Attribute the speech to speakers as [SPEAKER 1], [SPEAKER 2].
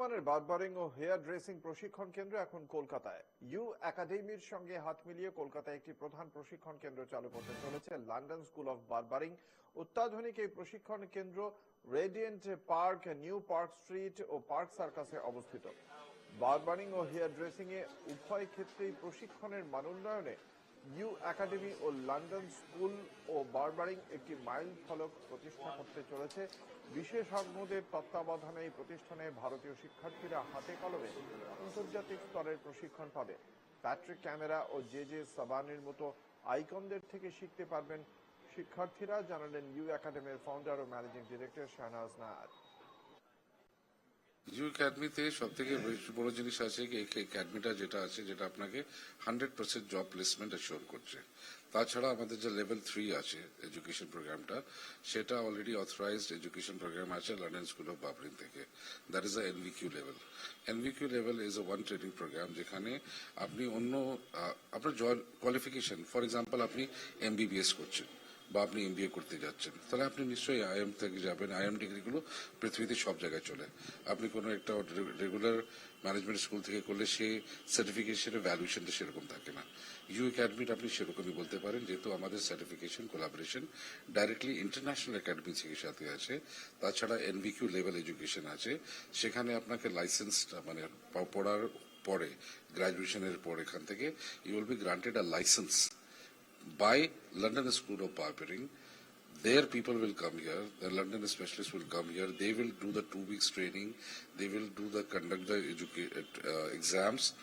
[SPEAKER 1] মানের বারবারিং ও hair dressing প্রশিক্ষণ কেন্দ্র এখন কলকাতায়। ইউ একাডেমির সঙ্গে হাত মিলিয়ে কলকাতায় একটি প্রধান প্রশিক্ষণ কেন্দ্র চালু করতে চলেছে লন্ডন স্কুল অফ বারবারিং অত্যাধুনিক এই প্রশিক্ষণ কেন্দ্র Radiant Park, New Park Street ও পার্ক সার্কাসে অবস্থিত। বারবারিং ও হেয়ার ড্রেসিং এ উভয় ক্ষেত্রেই প্রশিক্ষণের মান উন্নয়নে ইউ একাডেমি ও লন্ডন স্কুল ও বারবারিং একটি মাইল ফলক প্রতিষ্ঠা করতে চলেছে। বিশেষজ্ঞদের তত্ত্বাবধানে এই প্রতিষ্ঠানে ভারতীয় শিক্ষার্থীরা হাতে কলমে আন্তর্জাতিক স্তরের প্রশিক্ষণ পাবে। প্যাট্রিক ক্যামেরা ও জে জে সাবানের মতো আইকনদের থেকে শিখতে পারবেন শিক্ষার্থীরা, জানালেন ইউ একাডেমির ফাউন্ডার ও managing director Shahnaz Nair
[SPEAKER 2] U একাডমিতে সব থেকে বড় জিনিস আছে কি, এই যেটা আছে, যেটা আপনাকে hundred percent job placement assure করছে। তাছাড়া আমাদের যে লেভেল থ্রি আছে এডুকেশন প্রোগ্রামটা সেটা অলরেডি অথরাইজড এডুকেশন প্রোগ্রাম আছে লন্ডন স্কুল অফ বাবরিন থেকে। That is a NVQ level NVQ level is a one training programme যেখানে আপনি অন্য আপনার কোয়ালিফিকেশন ফর এক্সাম্পল আপনি এমবিবিএস করছেন। বা আপনি এমবিএ করতে যাচ্ছেন, তাহলে আপনি নিশ্চয়ই আইএম থেকে যাবেন। আইএম ডিগ্রিগুলো পৃথিবীতে সব জায়গায় চলে। আপনি কোনো একটা রেগুলার ম্যানেজমেন্ট স্কুল থেকে করলে সে সার্টিফিকেশনের ভ্যালুয়েশনটা সেরকম থাকে না। ইউ একাডমিট আপনি সেরকমই বলতে পারেন, যেহেতু আমাদের certification collaboration directly international academy থেকে সাথে আছে। তাছাড়া এনভিকিউ লেভেল এডুকেশন আছে। সেখানে আপনাকে লাইসেন্সটা মানে পড়ার পরে গ্রাজুয়েশনের পর এখান থেকে you will be granted a licence by London School of Barbering. Their people will come here. The London specialists will come here. They will do the two weeks training. They will do the conduct the educate, uh, exams.